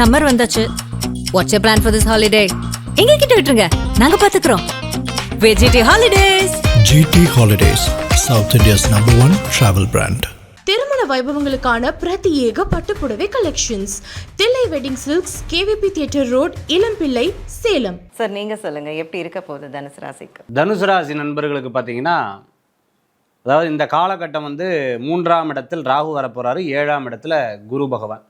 Summer வந்தாச்சு. What's you plan for this holiday எங்க கிட்ட விட்டுருங்க. நாங்க பாத்துக்கிறோம். VGT holidays GT Holidays, South India's number one travel brand. திருமண வைபவங்களுக்கான பிரத்யேக பட்டுப்புடவை collections Thillai wedding silks KVP theatre road Ilampillai Salem. Sir நீங்க சொல்லுங்க. எப்படி இருக்க போகுது தனுசு ராசிக்கு? தனுசு ராசி நண்பர்களுக்கு பார்த்தீங்கன்னா அதாவது இந்த காலகட்டம் வந்து மூன்றாம் இடத்தில் ராகு வரப்போறாரு ஏழாம் இடத்துல குரு பகவான்.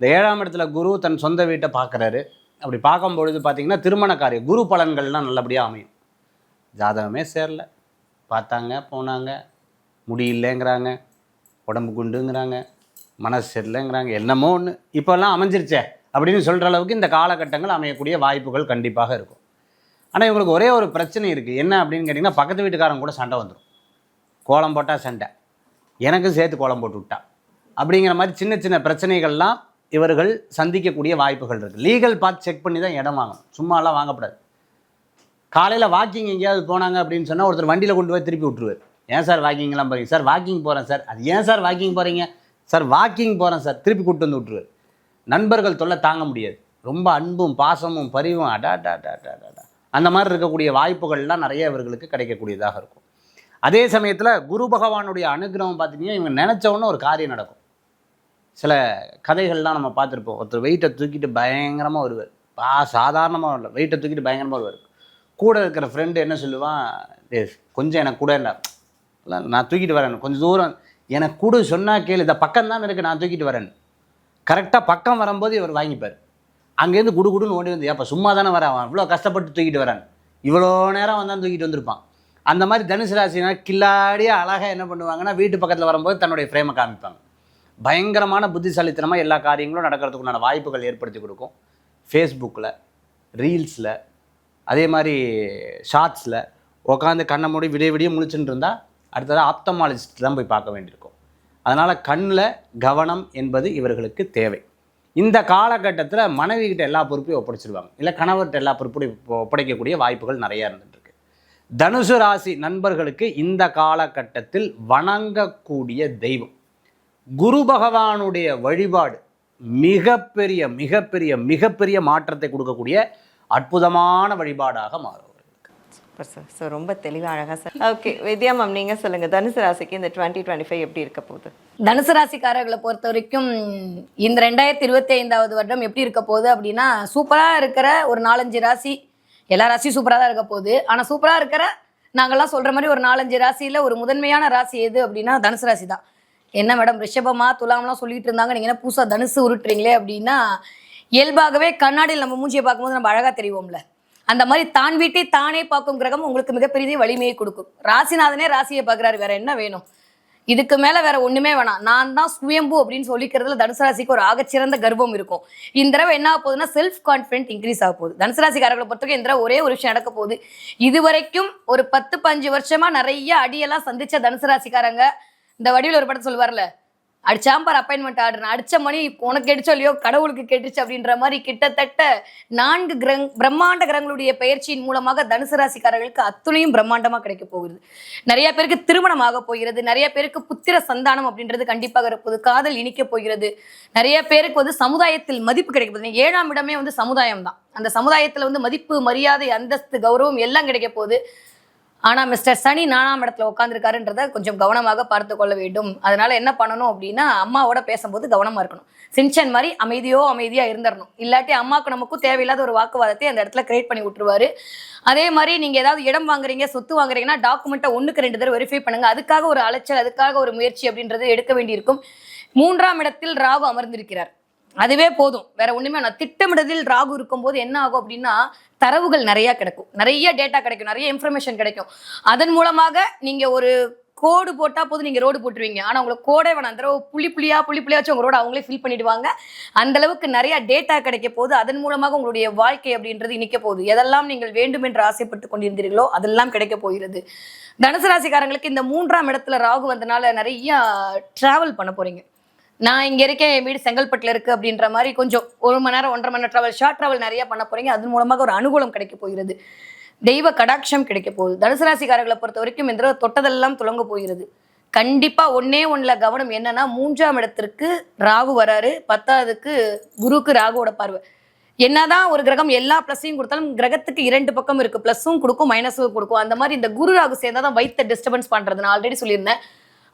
இந்த ஏழாம் இடத்துல குரு தன் சொந்த வீட்டை பார்க்குறாரு. அப்படி பார்க்கும் பொழுது பார்த்தீங்கன்னா திருமண காரியம் குரு பலன்கள்லாம் நல்லபடியாக அமையும். ஜாதகமே சேரல. பார்த்தாங்க போனாங்க. முடியலங்கிறாங்க உடம்பு குண்டுங்கிறாங்க. மனசு சரியில்லைங்கிறாங்க. என்னமோ ஒன்று இப்போல்லாம் அமைஞ்சிருச்சே அப்படின்னு சொல்கிற அளவுக்கு இந்த காலகட்டங்கள் அமையக்கூடிய வாய்ப்புகள் கண்டிப்பாக இருக்கும். ஆனால் இவங்களுக்கு ஒரே ஒரு பிரச்சனை இருக்குது என்ன அப்படின்னு கேட்டிங்கன்னா பக்கத்து வீட்டுக்காரங்க கூட சண்டை வந்துடும் கோலம் போட்டால் சண்டை. எனக்கும் சேர்த்து கோலம் போட்டு விட்டா. அப்படிங்கிற மாதிரி சின்ன சின்ன பிரச்சனைகள்லாம் இவர்கள் சந்திக்கக்கூடிய வாய்ப்புகள் இருக்குது லீகல் பார்த்து செக் பண்ணி தான் இடம் வாங்கணும். சும்மாலாம் வாங்கக்கூடாது காலையில் வாக்கிங் எங்கேயாவது போனாங்க அப்படின்னு சொன்னால் ஒருத்தர் வண்டியில் கொண்டு போய் திருப்பி விட்ருவார் ஏன் சார் வாக்கிங்லாம் போகிறீங்க சார் வாக்கிங் போகிறேன் சார். அது ஏன் சார் வாக்கிங் போகிறீங்க சார் வாக்கிங் போகிறேன் சார். திருப்பி கூப்பிட்டு வந்து விட்ருவார் நண்பர்கள் தொல்லை தாங்க முடியாது. ரொம்ப அன்பும் பாசமும் பரிவும் அடா டா டா டா டா அந்த மாதிரி இருக்கக்கூடிய வாய்ப்புகள்லாம் நிறைய இவர்களுக்கு கிடைக்கக்கூடியதாக இருக்கும். அதே சமயத்தில் குரு பகவானுடைய அனுகிரகம் பார்த்தீங்கன்னா இவங்க நினச்ச ஒரு காரியம் நடக்கும். சில கதைகள்லாம் நம்ம பார்த்துருப்போம். ஒருத்தர் வெயிட்டை தூக்கிட்டு பயங்கரமாக வருவார். பா சாதாரணமாக வரல வெயிட்டை தூக்கிட்டு பயங்கரமாக வருவார். கூட இருக்கிற ஃப்ரெண்டு என்ன சொல்லுவான்? கொஞ்சம் எனக்கு கூட இல்லை நான் தூக்கிட்டு வரேன். கொஞ்சம் தூரம். எனக்கு கூட சொன்னால் கேளு. இந்த பக்கம் தான் இருக்குது நான் தூக்கிட்டு வரேன். கரெக்டாக பக்கம் வரும்போது இவர் வாங்கிப்பார். அங்கேருந்து குடு குடுன்னு ஓடி வந்து ஏப்பா சும்மா தானே வரேன் அவன் இவ்வளோ கஷ்டப்பட்டு தூக்கிட்டு வரேன். இவ்வளோ நேரம் வந்தான் தூக்கிட்டு வந்திருப்பான். அந்த மாதிரி தனுசு ராசினா கில்லாடியாக அழகாக என்ன பண்ணுவாங்கன்னா வீட்டு பக்கத்தில் வரும்போது தன்னுடைய ஃப்ரேமை காமிப்பாங்க. பயங்கரமான புத்திசாலித்தனமாக எல்லா காரியங்களும் நடக்கிறதுக்கு உண்டான வாய்ப்புகள் ஏற்படுத்தி கொடுக்கும். ஃபேஸ்புக்கில் ரீல்ஸில் அதே மாதிரி ஷார்ட்ஸில் உட்காந்து கண்ணை மூடி விடிய விடிய முழிச்சுட்டு இருந்தால் அடுத்ததாக ஆப்தமாலஜிஸ்ட் தான் போய் பார்க்க வேண்டியிருக்கும். அதனால் கண்ணில் கவனம் என்பது இவர்களுக்கு தேவை. இந்த காலகட்டத்தில் மனைவிக்கிட்ட எல்லா பொறுப்பையும் ஒப்படைச்சிருவாங்க. இல்லை கணவர்கிட்ட எல்லா பொறுப்பையும் ஒப்படைக்கக்கூடிய வாய்ப்புகள் நிறையா இருந்துட்டுருக்கு. தனுசு ராசி நண்பர்களுக்கு இந்த காலகட்டத்தில் வணங்கக்கூடிய தெய்வம். குரு பகவானுடைய வழிபாடு மிகப்பெரிய மிகப்பெரிய மிகப்பெரிய மாற்றத்தை கொடுக்கக்கூடிய அற்புதமான வழிபாடாக மாறும். சூப்பர் சார் ஸோ ரொம்ப தெளிவாக அழகா சார் ஓகே வித்யா மேம் நீங்க சொல்லுங்க. தனுசு ராசிக்கு இந்த டுவெண்ட்டி டுவெண்ட்டி ஃபைவ் எப்படி இருக்க போகுது? தனுசு ராசிக்காரர்களை பொறுத்த வரைக்கும் இந்த ரெண்டாயிரத்தி இருபத்தி ஐந்தாவது வருடம் எப்படி இருக்க போகுது அப்படின்னா சூப்பராக இருக்கிற ஒரு நாலஞ்சு ராசி எல்லா ராசியும் சூப்பராக தான் இருக்க போகுது. ஆனால் சூப்பராக இருக்கிற நாங்கள்லாம் சொல்கிற மாதிரி ஒரு நாலஞ்சு ராசியில் ஒரு முதன்மையான ராசி எது அப்படின்னா தனுசு ராசி தான். என்ன மேடம் ரிஷபமா துலாம்லாம் சொல்லிட்டு இருந்தாங்க. நீங்கள் என்ன புதுசாக தனுசு உருட்டுறீங்களே அப்படின்னா இயல்பாகவே கண்ணாடியில் நம்ம மூஞ்சியை பார்க்கும்போது நம்ம அழகாக தெரிவோம்ல. அந்த மாதிரி தான் வீட்டை தானே பார்க்கும் கிரகம் உங்களுக்கு மிகப்பெரிய வலிமையை கொடுக்கும். ராசிநாதனே ராசியை பார்க்குறாரு. வேற என்ன வேணும்? இதுக்கு மேல வேற ஒண்ணுமே வேணாம். நான் தான் சுயம்பு அப்படின்னு சொல்லிக்கிறதுல தனுசு ராசிக்கு ஒரு ஆகச்சிறந்த கர்வம் இருக்கும். இந்த தடவை என்ன ஆக போகுதுன்னா செல்ஃப் கான்ஃபிடென்ட் இன்க்ரீஸ் ஆக போகுது. தனுசு ராசிக்காரர்களை பொறுத்தவரைக்கும் இந்த தடவை ஒரே ஒரு விஷயம் நடக்க போகுது. இது வரைக்கும் ஒரு பத்து பஞ்சு வருஷமா நிறைய அடியெல்லாம் சந்திச்ச தனுசு ராசிக்காரங்க இந்த வடிவில் ஒரு படம் சொல்லுவார்ல அடிச்சாம்பார் அப்பாயின்மெண்ட் ஆர்டர் அடிச்ச மணி உனக்கு கேட்டுச்சோ இல்லையோ கடவுளுக்கு கேட்டுச்சு அப்படின்ற மாதிரி கிட்டத்தட்ட நான்கு கிரங் பிரம்மாண்ட கிரகங்களுடைய பயிற்சியின் மூலமாக தனுசு ராசிக்காரர்களுக்கு அத்துணையும் பிரம்மாண்டமாக கிடைக்க போகுது. நிறைய பேருக்கு திருமணம் ஆக போகிறது நிறைய பேருக்கு புத்திர சந்தானம் அப்படின்றது கண்டிப்பாக இருப்பது காதல் இனிக்க போகிறது. நிறைய பேருக்கு வந்து சமுதாயத்தில் மதிப்பு கிடைக்க போகுது. ஏழாம் இடமே வந்து சமுதாயம் தான் அந்த சமுதாயத்தில் வந்து மதிப்பு மரியாதை அந்தஸ்து கௌரவம் எல்லாம் கிடைக்க போகுது. ஆனா மிஸ்டர் சனி நானாம் இடத்துல உட்காந்துருக்காருன்றத கொஞ்சம் கவனமாக பார்த்து கொள்ள வேண்டும். அதனால என்ன பண்ணணும் அப்படின்னா அம்மாவோட பேசும்போது கவனமா இருக்கணும். சின்சன் மாதிரி அமைதியோ அமைதியா இருந்துடணும் இல்லாட்டி அம்மாவுக்கு நமக்கும் தேவையில்லாத ஒரு வாக்குவாதத்தை அந்த இடத்துல கிரியேட் பண்ணி விட்டுருவாரு. அதே மாதிரி நீங்க ஏதாவது இடம் வாங்குறீங்க சொத்து வாங்குறீங்கன்னா டாக்குமெண்ட்டை ஒண்ணுக்கு ரெண்டு தடவை வெரிஃபை பண்ணுங்க. அதுக்காக ஒரு அலைச்சல் அதுக்காக ஒரு முயற்சி அப்படின்றது எடுக்க வேண்டியிருக்கும். மூன்றாம் இடத்தில் ராகு அமர்ந்திருக்கிறார். அதுவே போதும். வேற ஒண்ணுமே நான் திட்டமிடுதலில் ராகு இருக்கும்போது என்ன ஆகும் அப்படின்னா தரவுகள் நிறைய கிடைக்கும். நிறைய டேட்டா கிடைக்கும். நிறைய இன்ஃபர்மேஷன் கிடைக்கும். அதன் மூலமாக நீங்க ஒரு கோடு போட்டால் போதும். நீங்கள் ரோடு போட்டுருவீங்க. ஆனால் உங்களுக்கு கோடே வேணாம். அந்த புள்ளி புள்ளியாக புள்ளி புள்ளியாக வச்சு உங்கள் ரோடு அவங்களே ஃபில் பண்ணிடுவாங்க. அந்தளவுக்கு நிறையா டேட்டா கிடைக்க போது அதன் மூலமாக உங்களுடைய வாழ்க்கை அப்படின்றது இணைக்க போகுது. எதெல்லாம் நீங்கள் வேண்டும் என்று ஆசைப்பட்டு கொண்டிருந்தீர்களோ அதெல்லாம் கிடைக்க போகிறது. தனுசு ராசிக்காரங்களுக்கு இந்த மூன்றாம் இடத்துல ராகு வந்தனால நிறைய ட்ராவல் பண்ண போகிறீங்க நான் இங்க இருக்கேன் என் வீடு செங்கல்பட்டுல இருக்கு அப்படின்ற மாதிரி கொஞ்சம் ஒரு மணி நேரம் ஒன்றரை மணி நேரம் டிராவல் ஷார்ட் டிராவல் நிறைய பண்ண போறீங்க. அதன் மூலமாக ஒரு அனுகூலம் கிடைக்க போகிறது. தெய்வ கடாட்சம் கிடைக்க போகுது. தனுசு ராசிக்காரர்களை பொறுத்த வரைக்கும் இந்த தொட்டதெல்லாம் துளங்க போகிறது. கண்டிப்பா ஒன்னே ஒன்றில் கவனம் என்னன்னா மூன்றாம் இடத்திற்கு ராகு வராரு. பத்தாவதுக்கு குருவுக்கு ராகுவோட பார்வை. என்னதான் ஒரு கிரகம் எல்லா ப்ளஸ்ஸையும் கொடுத்தாலும் கிரகத்துக்கு இரண்டு பக்கம் இருக்கு. ப்ளஸ்ஸும் கொடுக்கும் மைனஸும் கொடுக்கும். அந்த மாதிரி இந்த குரு ராகு சேர்ந்தா தான் வைத்த டிஸ்டர்பன்ஸ் பண்றது நான் ஆல்ரெடி சொல்லியிருந்தேன்.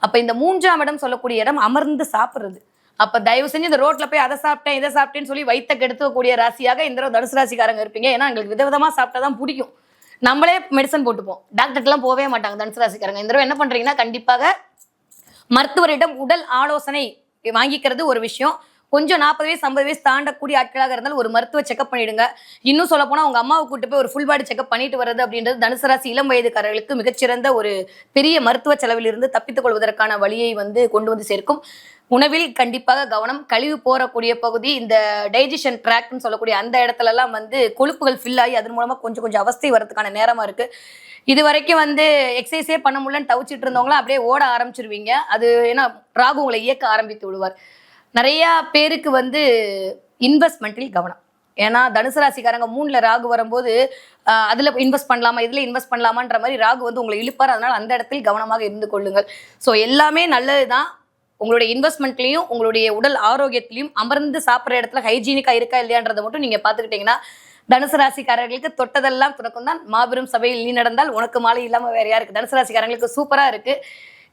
அப்போ இந்த மூன்றாம் இடம் சொல்லக்கூடிய இடம் அமர்ந்து சாப்பிட்றது. அப்போ தயவு செஞ்சு இந்த ரோட்டில் போய் அதை சாப்பிட்டேன் இதை சாப்பிட்டேன்னு சொல்லி வைத்த கெடுத்துக்கூடிய ராசியாக இந்த தனுசு ராசிக்காரங்க இருப்பீங்க. ஏன்னா எங்களுக்கு விதவிதமாக சாப்பிட்டா தான் பிடிக்கும். நம்மளே மெடிசன் போட்டுப்போம். டாக்டர்லாம் போகவே மாட்டாங்க தனுசு ராசிக்காரங்க. இந்த தடவை என்ன பண்ணுறீங்கன்னா கண்டிப்பாக மருத்துவரிடம் உடல் ஆலோசனை வாங்கிக்கிறது ஒரு விஷயம். கொஞ்சம் நாற்பது வயசு ஐம்பது வயசு தாண்டக்கூடிய ஆட்களாக இருந்தாலும் ஒரு மருத்துவ செக்அப் பண்ணிடுங்க. இன்னும் சொல்ல போனால் உங்கள் அம்மாவை கூட்டு போய் ஒரு ஃபுல் பாடி செக்அப் பண்ணிட்டு வர்றது அப்படின்றது தனுசு ராசி இளம் வயதுக்காரர்களுக்கு மிகச்சிறந்த ஒரு பெரிய மருத்துவ செலவிலிருந்து தப்பித்துக் கொள்வதற்கான வழியை வந்து கொண்டு வந்து சேர்க்கும். உணவில் கண்டிப்பாக கவனம் கழிவு போறக்கூடிய பகுதி இந்த டைஜஷன் ட்ராக்னு சொல்லக்கூடிய அந்த இடத்துல எல்லாம் வந்து கொழுப்புகள் ஃபில் ஆகி அதன் மூலமா கொஞ்சம் கொஞ்சம் அவஸ்தை வரதுக்கான நேரமா இருக்கு. இது வரைக்கும் வந்து எக்ஸசைஸே பண்ண முடியலன்னு தவிச்சிட்டு இருந்தவங்களாம் அப்படியே ஓட ஆரம்பிச்சிருவீங்க. அது ஏன்னா ராகு உங்களை இயக்க ஆரம்பித்து விடுவார். நிறைய பேருக்கு வந்து இன்வெஸ்ட்மெண்ட்டில் கவனம். ஏன்னா தனுசு ராசிக்காரங்க மூணுல ராகு வரும்போது அதில் இன்வெஸ்ட் பண்ணலாமா இதில் இன்வெஸ்ட் பண்ணலாமான்ற மாதிரி ராகு வந்து உங்களை இழுப்பார். அதனால் அந்த இடத்தில் கவனமாக இருந்து கொள்ளுங்கள். ஸோ எல்லாமே நல்லது தான் உங்களுடைய இன்வெஸ்ட்மெண்ட்லையும் உங்களுடைய உடல் ஆரோக்கியத்திலையும் அமர்ந்து சாப்பிட்ற இடத்துல ஹைஜீனிக்காக இருக்கா இல்லையான்றதை மட்டும் நீங்கள் பார்த்துக்கிட்டிங்கன்னா தனுசு ராசிக்காரர்களுக்கு தொட்டதெல்லாம் துணக்கும் தான். மாபெரும் சபையில் நீ நடந்தால் உனக்கு மாலை இல்லாமல் வேற யாருக்கு? தனுசு ராசிக்காரங்களுக்கு சூப்பராக இருக்குது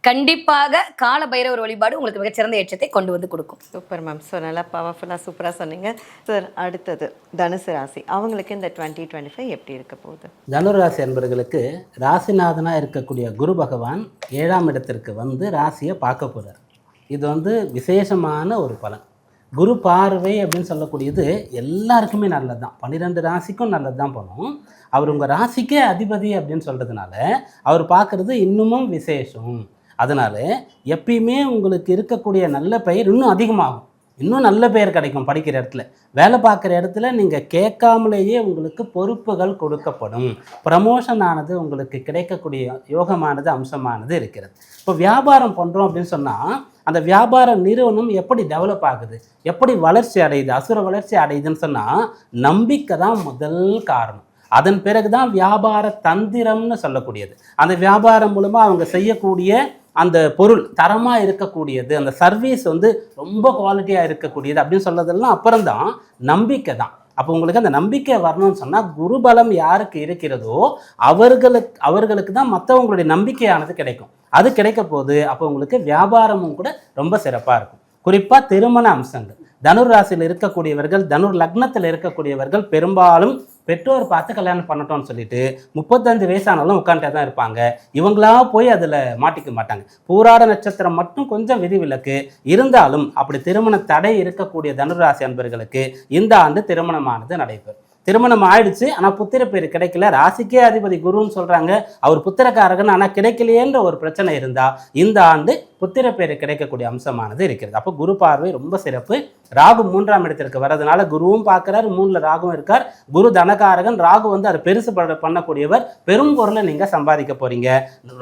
கண்டிப்பாக கால பைரவர் வழிபாடு உங்களுக்கு மிகச்சிறந்த ஏற்றத்தை கொண்டு வந்து கொடுக்கும். சூப்பர் மேம் ஸோ நல்லா பவர்ஃபுல்லாக சூப்பராக சொன்னீங்க. சார் அடுத்தது தனுசு ராசி. அவங்களுக்கு இந்த டுவெண்ட்டி டுவெண்ட்டி ஃபைவ் எப்படி இருக்க போகுது? தனுராசி அன்பர்களுக்கு ராசிநாதனாக இருக்கக்கூடிய குரு பகவான் ஏழாம் இடத்திற்கு வந்து ராசியை பார்க்க போகிறார் இது வந்து விசேஷமான ஒரு பலன். குரு பார்வை அப்படின்னு சொல்லக்கூடியது எல்லாருக்குமே நல்லது தான் பன்னிரெண்டு ராசிக்கும் நல்லது தான் பண்ணும் அவர் உங்கள் ராசிக்கே அதிபதி அப்படின்னு சொல்கிறதுனால அவர் பார்க்குறது இன்னமும் விசேஷம். அதனால் எப்பயுமே உங்களுக்கு இருக்கக்கூடிய நல்ல பெயர் இன்னும் அதிகமாகும். இன்னும் நல்ல பெயர் கிடைக்கும் படிக்கிற இடத்துல. வேலை பார்க்குற இடத்துல நீங்கள் கேட்காமலேயே உங்களுக்கு பொறுப்புகள் கொடுக்கப்படும். ப்ரமோஷன் ஆனது உங்களுக்கு கிடைக்கக்கூடிய யோகமானது அம்சமானது இருக்கிறது. இப்போ வியாபாரம் பண்ணுறோம் அப்படின்னு சொன்னால் அந்த வியாபார நிறுவனம் எப்படி டெவலப் ஆகுது? எப்படி வளர்ச்சி அடையுது? அசுர வளர்ச்சி அடையுதுன்னு சொன்னால் நம்பிக்கை தான் முதல் காரணம். அதன் பிறகு தான் வியாபார தந்திரம்னு சொல்லக்கூடியது. அந்த வியாபாரம் மூலமாக அவங்க செய்யக்கூடிய அந்த பொருள் தரமாக இருக்கக்கூடியது அந்த சர்வீஸ் வந்து ரொம்ப குவாலிட்டியாக இருக்கக்கூடியது அப்படின்னு சொல்றதெல்லாம் அப்புறம்தான் நம்பிக்கை தான். அப்போ உங்களுக்கு அந்த நம்பிக்கை வரணும்னு சொன்னால் குருபலம் யாருக்கு இருக்கிறதோ அவர்களுக்கு அவர்களுக்கு தான் மற்றவங்களுடைய நம்பிக்கையானது கிடைக்கும். அது கிடைக்க போது அப்போ உங்களுக்கு வியாபாரமும் கூட ரொம்ப சிறப்பாக இருக்கும். குறிப்பாக திருமண அம்சங்கள். தனுர் ராசியில் இருக்கக்கூடியவர்கள் தனுர் லக்னத்தில் இருக்கக்கூடியவர்கள் பெரும்பாலும் பெற்றோர் பார்த்து கல்யாணம் பண்ணட்டோம்னு சொல்லிட்டு முப்பத்தஞ்சு வயசானாலும் உட்காந்துட்டே தான் இருப்பாங்க. இவங்களா போய் அதில் மாட்டிக்க மாட்டாங்க. பூராட நட்சத்திரம் மட்டும் கொஞ்சம் விதிவிலக்கு. இருந்தாலும் அப்படி திருமண தடை இருக்கக்கூடிய தனுராசி அன்பர்களுக்கு இந்த ஆண்டு திருமணமானது நடைபெறும். திருமணம் ஆயிடுச்சு ஆனால் புத்திர பேர் கிடைக்கல. ராசிக்கே அதிபதி குருன்னு சொல்கிறாங்க அவர் புத்திரக்காரகன் ஆனால் கிடைக்கலையேன்ற ஒரு பிரச்சனை இருந்தால் இந்த ஆண்டு புத்திர பேர் கிடைக்கக்கூடிய அம்சமானது இருக்கிறது. அப்போ குரு பார்வை ரொம்ப சிறப்பு. ராகு மூன்றாம் இடத்திற்கு வர்றதுனால குருவும் பார்க்குறாரு மூணில் ராகுவும் இருக்கார். குரு தனகாரகன் ராகு வந்து அதை பெருசு பண்ணக்கூடியவர். பெரும் பொருளை நீங்கள் சம்பாதிக்க போகிறீங்க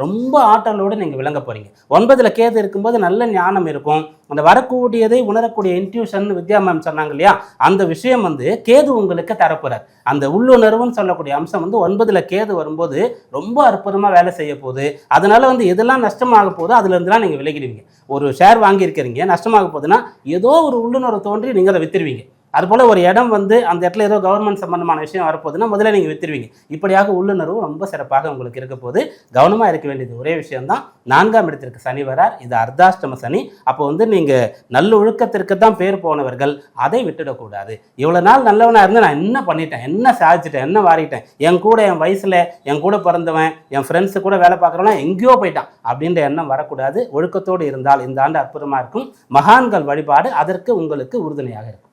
ரொம்ப ஆற்றலோடு நீங்கள் விளங்க போகிறீங்க ஒன்பதில் கேது இருக்கும்போது நல்ல ஞானம் இருக்கும். அந்த வரக்கூடியதை உணரக்கூடிய இன்ட்யூஷன் வித்யா மேம் சொன்னாங்க இல்லையா? அந்த விஷயம் வந்து கேது உங்களுக்கு தரப்போறார். அந்த உள்ளுணர்வுன்னு சொல்லக்கூடிய அம்சம் வந்து ஒன்பதுல கேது வரும்போது ரொம்ப அற்புதமாக வேலை செய்ய போகுது. அதனால வந்து எதெல்லாம் நஷ்டமாக போதோ அதுலேருந்துலாம் நீங்கள் விலகிடுவீங்க. ஒரு ஷேர் வாங்கியிருக்கிறீங்க நஷ்டமாக போகுதுன்னா ஏதோ ஒரு உள்ளுணர்வு தோன்றி நீங்கள் அதை வித்துருவீங்க. அதுபோல் ஒரு இடம் வந்து அந்த இடத்துல ஏதோ கவர்மெண்ட் சம்மந்தமான விஷயம் வரப்போகுதுன்னா முதல்ல நீங்கள் வித்துருவீங்க. இப்படியாக உள்ளுணர்வு ரொம்ப சிறப்பாக உங்களுக்கு இருக்க போது கவனமாக இருக்க வேண்டியது ஒரே விஷயம்தான். நான்காம் இடத்திற்கு சனி வரார். இது அர்த்தாஷ்டம சனி. அப்போ வந்து நீங்கள் நல்ல ஒழுக்கத்திற்கு தான் பேர் போனவர்கள். அதை விட்டுடக்கூடாது. இவ்வளோ நாள் நல்லவனாக இருந்து நான் என்ன பண்ணிட்டேன்? என்ன சாதிச்சிட்டேன்? என்ன வாரிட்டேன் என் கூட என் வயசில் என் கூட பிறந்தவன் என் ஃப்ரெண்ட்ஸு கூட வேலை பார்க்குறவனா எங்கேயோ போயிட்டான். அப்படின்ற எண்ணம் வரக்கூடாது. ஒழுக்கத்தோடு இருந்தால் இந்த ஆண்டு அற்புதமாக இருக்கும். மகான்கள் வழிபாடு அதற்கு உங்களுக்கு உறுதுணையாக இருக்கும்.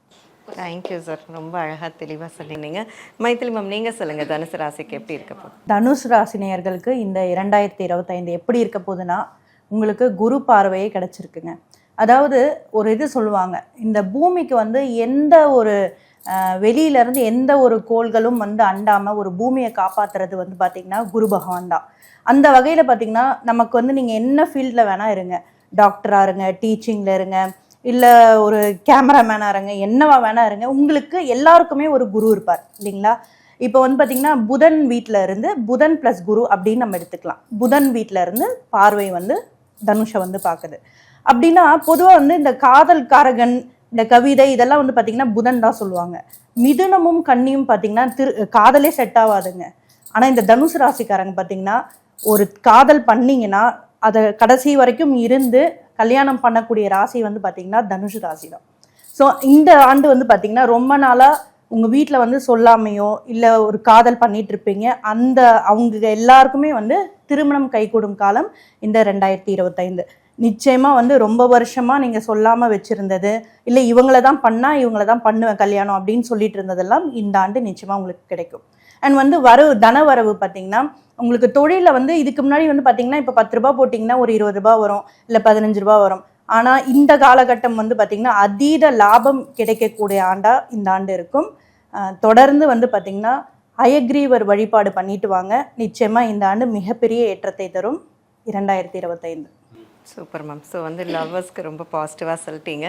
தேங்க்யூ சார் ரொம்ப அழகாக தெளிவாக சொல்லியிருந்தீங்க. மைத்திலி மேம் நீங்கள் சொல்லுங்கள் தனுசு ராசிக்கு எப்படி இருக்க போகுது? தனுஷ் ராசினியர்களுக்கு இந்த இரண்டாயிரத்தி இருபத்தைந்து எப்படி இருக்க போகுதுன்னா உங்களுக்கு குரு பார்வையே கிடச்சிருக்குங்க. அதாவது ஒரு இது சொல்லுவாங்க இந்த பூமிக்கு வந்து எந்த ஒரு வெளியிலேருந்து வெளியில இருந்து எந்த ஒரு கோள்களும் வந்து அண்டாமல் ஒரு பூமியை காப்பாற்றுறது வந்து பார்த்திங்கன்னா குரு பகவான் தான். அந்த வகையில் பார்த்திங்கன்னா நமக்கு வந்து நீங்கள் என்ன ஃபீல்டில் வேணால் இருங்க. டாக்டராக இருங்க டீச்சிங்கில் இருங்க. இல்லை ஒரு கேமராமேனாக இருங்க என்னவா வேணா இருங்க உங்களுக்கு எல்லாருக்குமே ஒரு குரு இருப்பார் இல்லைங்களா? இப்போ வந்து பார்த்திங்கன்னா புதன் வீட்டில் இருந்து புதன் ப்ளஸ் குரு அப்படின்னு நம்ம எடுத்துக்கலாம். புதன் வீட்டில் இருந்து பார்வை வந்து தனுஷை வந்து பார்க்குது அப்படின்னா பொதுவாக வந்து இந்த காதல் காரகன் இந்த கவிதை இதெல்லாம் வந்து பார்த்தீங்கன்னா புதன் தான் சொல்லுவாங்க. மிதுனமும் கன்னியும் பார்த்தீங்கன்னா திரு காதலே செட் ஆகாதுங்க ஆனால் இந்த தனுசு ராசிக்காரங்க பார்த்தீங்கன்னா ஒரு காதல் பண்ணிங்கன்னா அதை கடைசி வரைக்கும் இருந்து கல்யாணம் பண்ணக்கூடிய ராசி வந்து பார்த்தீங்கன்னா தனுஷ் ராசி தான் ஸோ இந்த ஆண்டு வந்து பார்த்தீங்கன்னா ரொம்ப நாளாக உங்கள் வீட்டில் வந்து சொல்லாமையோ இல்லை ஒரு காதல் பண்ணிட்டு இருப்பீங்க. அந்த அவங்க எல்லாருக்குமே வந்து திருமணம் கைகூடும் காலம் இந்த ரெண்டாயிரத்தி இருபத்தைந்து. நிச்சயமாக வந்து ரொம்ப வருஷமாக நீங்கள் சொல்லாமல் வச்சுருந்தது இல்லை இவங்கள தான் பண்ணால் இவங்கள தான் பண்ணுவேன் கல்யாணம் அப்படின்னு சொல்லிட்டு இருந்ததெல்லாம் இந்த ஆண்டு நிச்சயமாக உங்களுக்கு கிடைக்கும். அண்ட் வந்து வரவு தன வரவு பார்த்தீங்கன்னா உங்களுக்கு தொழிலில் வந்து இதுக்கு முன்னாடி வந்து பார்த்தீங்கன்னா இப்போ பத்து ரூபா போட்டிங்கன்னா ஒரு இருபது ரூபா வரும் இல்லை பதினஞ்சு ரூபா வரும். ஆனால் இந்த காலகட்டம் வந்து பார்த்திங்கன்னா அதீத லாபம் கிடைக்கக்கூடிய ஆண்டாக இந்த ஆண்டு இருக்கும். தொடர்ந்து வந்து பார்த்திங்கன்னா அயக்ரீவர் வழிபாடு பண்ணிட்டு வாங்க. நிச்சயமாக இந்த ஆண்டு மிகப்பெரிய ஏற்றத்தை தரும். இரண்டாயிரத்தி இருபத்தைந்து. Super ma'am. ஸோ வந்து லவ்வர்ஸ்க்கு ரொம்ப பாசிட்டிவாக சொல்லிட்டீங்க.